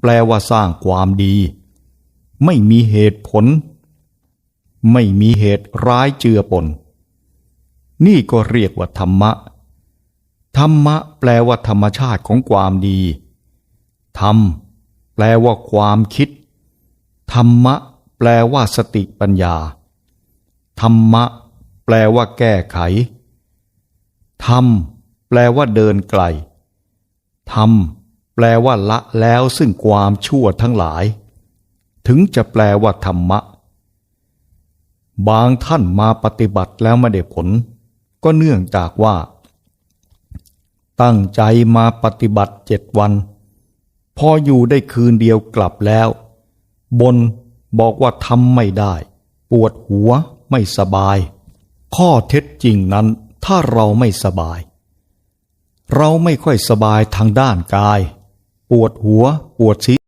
แปลว่าสร้างความดี ไม่มีเหตุผล ไม่มีเหตุร้ายเจือปน นี่ก็เรียกว่าธรรมะ ธรรมะแปลว่าธรรมชาติของความดี ธรรม แปลว่าความคิด ธรรมะ แปลว่าสติปัญญา ธรรมะ แปลว่าแก้ไข ธรรม แปลว่าเดินไกล ธรรม ลว่าละแล้วซึ่งความชั่วทั้งหลาย ถึงจะแปลว่าธรรมะ บางท่านมาปฏิบัติแล้วไม่ได้ผล ก็เนื่องจากว่า ตั้งใจมาปฏิบัติเจ็ดวัน พออยู่ได้คืนเดียวกลับแล้ว บนบอกว่าทำไม่ได้ ปวดหัวไม่สบาย ข้อเท็จจริงนั้นถ้าเราไม่สบาย เราไม่ค่อยสบายทางด้านกาย ปวดหัว ปวดศีร